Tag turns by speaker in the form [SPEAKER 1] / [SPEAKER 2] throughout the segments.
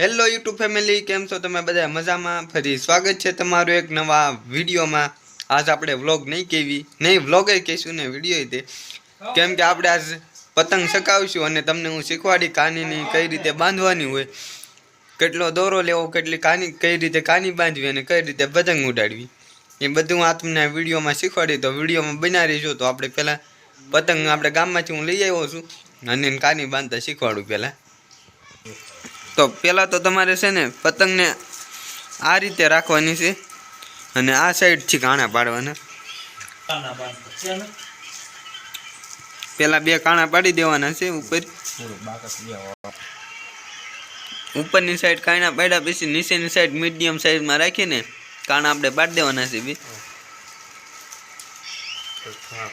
[SPEAKER 1] Hello YouTube family કેમ છો તમે બધા? મજામાં? ફરી સ્વાગત છે તમારું એક નવા વિડીયોમાં. આજ આપણે વ્લોગ નહીં કહેવી નહીં વ્લોગ કહીશું, ને વીડિયો તે. કેમ કે આપણે આજ પતંગ ચકાવશું અને તમને હું શીખવાડી કાનીની કઈ રીતે બાંધવાની હોય, કેટલો દોરો લેવો, કેટલી કાની, કઈ રીતે કાની બાંધવી અને કઈ રીતે પતંગ ઉડાડવી. એ બધું આ તમને વિડીયોમાં શીખવાડી, તો વિડીયોમાં બના રહીશું તો આપણે પહેલાં પતંગ આપણે ગામમાંથી હું લઈ આવ્યો છું અને કાની બાંધતા શીખવાડું પહેલાં. તો પહેલાં તો તમારે છે ને પતંગને આ રીતે રાખવાની છે અને આ સાઈડથી કાણા પાડવાના. પહેલાં બે કાણા પાડી દેવાના છે ઉપર. ઉપરની સાઈડ કાણા પાડ્યા પછી નીચેની સાઈડ મીડિયમ સાઈઝમાં રાખીને કાણા આપણે પાડી દેવાના છે બી.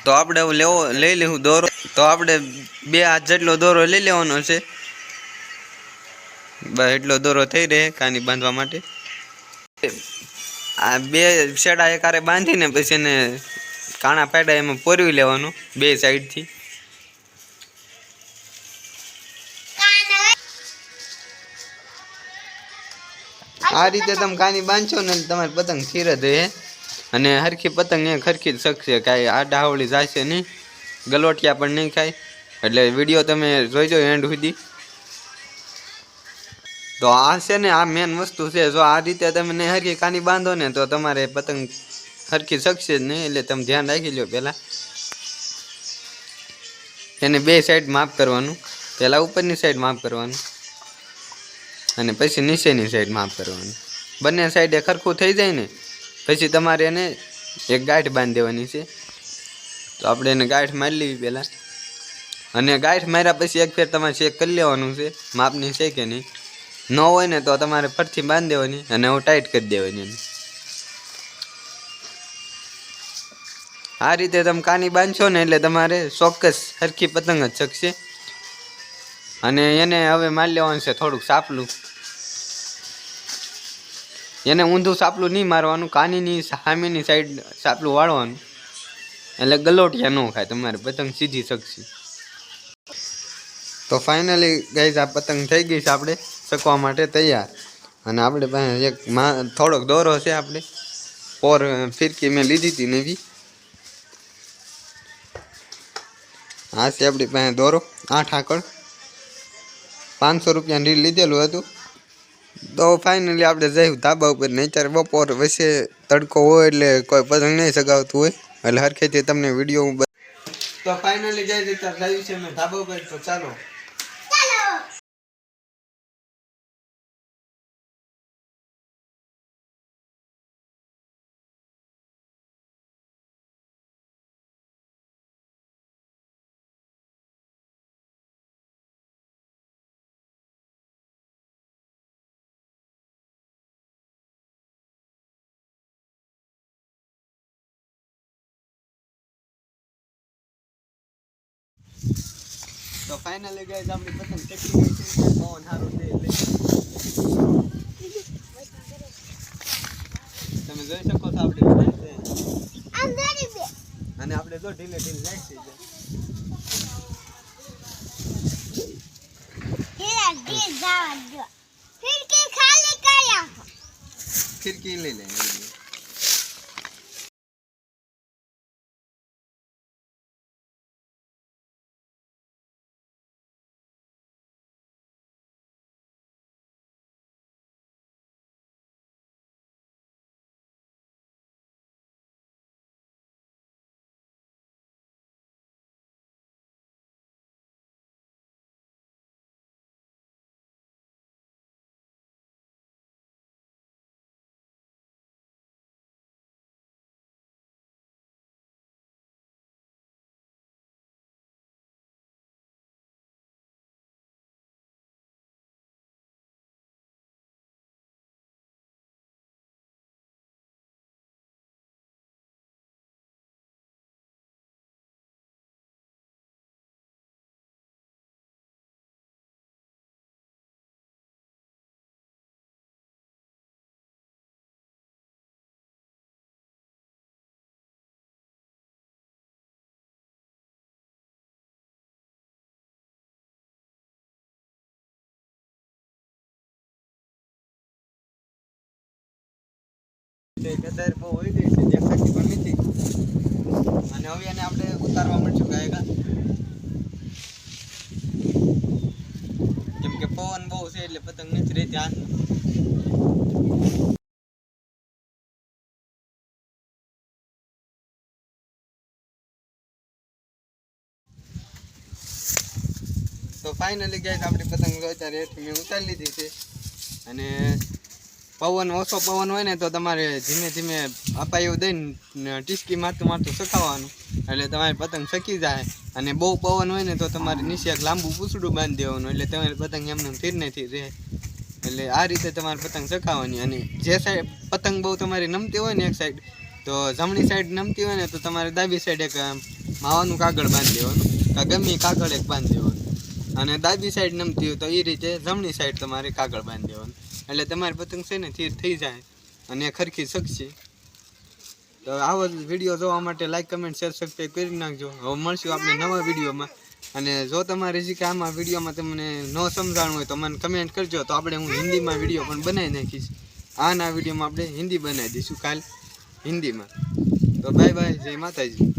[SPEAKER 1] તો આપણે લેવો લઈ લેવું દોરો. તો આપણે બે હાથ જેટલો દોરો લઈ લેવાનો છે. બસ એટલો દોરો થઈ રહે કાની બાંધવા માટે. આ બે શેડા એકારે બાંધીને પછી એને કાણા પાડ્યા એમાં પોરવી લેવાનું બે સાઈડથી. આ રીતે તમે કાની બાંધશો ને તમારે પતંગ સ્થિર જ અને હરખી પતંગ એ ખરખી જ શકશે, કાંઈ આડા હાવળી જશે નહીં. ગલોટિયા પણ નહીં ખાય. એટલે વીડિયો તમે જોઈજો એન્ડ સુધી. તો આ છે ને, આ મેન વસ્તુ છે. જો આ રીતે તમે નહીં હરખી કાની બાંધો ને, તો તમારે પતંગ હરખી શકશે જ નહીં. એટલે તમે ધ્યાન રાખી લો પહેલાં. એને બે સાઈડ માપ કરવાનું. પહેલાં ઉપરની સાઈડ માપ કરવાનું. અને પછી નીચેની સાઈડ માપ કરવાનું. બંને સાઈડે ખરખું થઈ જાય ને, પછી તમારે એને એક ગાંઠ બાંધી દેવાની છે. તો આપણે એને ગાંઠ મારી લેવી પહેલાં. અને ગાંઠ માર્યા પછી એક ફેર તમારે ચેક કરી લેવાનું છે. માપની છે કે નહીં. ન હોય ને તો તમારે ફરથી બાંધી દેવાની અને હું ટાઈટ કરી દેવાની આ રીતે તમે કાની બાંધશો ને એટલે તમારે ચોક્કસ સરખી પતંગ જ શકશે અને એને હવે મારી લેવાનું છે થોડુંક સાપલું. એને ઊંધું સાપલું નહીં મારવાનું, કાનીની સામેની સાઈડ સાપલું વાળવાનું. એટલે ગલોટિયા ન ખાય, તમારે પતંગ સીધી શકશે તો ફાઇનલી ગઈ આ પતંગ થઈ ગઈ છે આપણે. ચકવા માટે તૈયાર. અને આપણે પાસે એક થોડોક દોરો છે આપણે. પોર ફિરકી મેં લીધી હતી નવી. આ છે આપણી પાસે દોરો, આઠ આકડ પાંચસો રૂપિયાની લીધેલું હતું. તો ફાઇનલી આપણે જઈશું ધાબા ઉપર નહીં ત્યારે બપોર વચ્ચે તડકો હોય એટલે કોઈ પતંગ નહીં સગાવતું હોય. એટલે હરખેથી તમને વીડિયો તો ફાઇનલી જઈ રીતે લાવ્યું મેં ધાબા ઉપર, તો ચાલો. તો ફાઇનલી ગાઈઝ આપણી પતંગ ચકી ગઈ છે પવન સારું છે એટલે તમે જોઈ શકો છો આપણી પતંગ છે. અને આપણે જો ઢીલે ઢીલે જાય છે ખિડકી લઈ લે અને હવે આપણે ઉતારવા મળશું કેમ કે પવન બહુ છે એટલે પતંગ નથી રહેતી તો ફાઇનલી ગાઈસ આપણી પતંગ અત્યારે મેં ઉતારી લીધી છે. અને પવન ઓછો પવન હોય ને તો તમારે ધીમે ધીમે અપાયું દઈને ટીસકી મારતું મારતું સખાવવાનું એટલે તમારી પતંગ સકી જાય. અને બહુ પવન હોય ને તો તમારે નીચે લાંબુ પૂછડું બાંધી દેવાનું. એટલે તમારી પતંગ એમને થીર રહે. એટલે આ રીતે તમારે પતંગ સખાવાની અને જે સાઈડ પતંગ બહુ તમારી નમતી હોય ને એક સાઈડ તો જમણી સાઈડ નમતી હોય ને તો તમારે ડાબી સાઈડ એક માવાનું કાગળ બાંધી દેવાનું. ગમે કાગળ એક બાંધી દેવાનું. અને દાદી સાઈડ નમતી હોય તો એ રીતે જમણી સાઈડ તમારે કાગળ બાંધી દેવાનું એટલે તમારી પતંગ છે ને થીર થઈ જાય અને ખરખી શકશે તો આવો જ વીડિયો જોવા માટે લાઈક કમેન્ટ શેર સબસ્ક્રાઈબ કરી નાખજો. હવે મળશું આપણે નવા વિડીયોમાં અને જો તમારે હજી કે આમાં વિડીયોમાં તમને ન સમજાણું હોય તો મને કમેન્ટ કરજો. તો આપણે હું હિન્દીમાં વીડિયો પણ બનાવી નાખીશ. આના વિડીયોમાં આપણે હિન્દી બનાવી દઈશું કાલ હિન્દીમાં. તો બાય બાય જય માતાજી.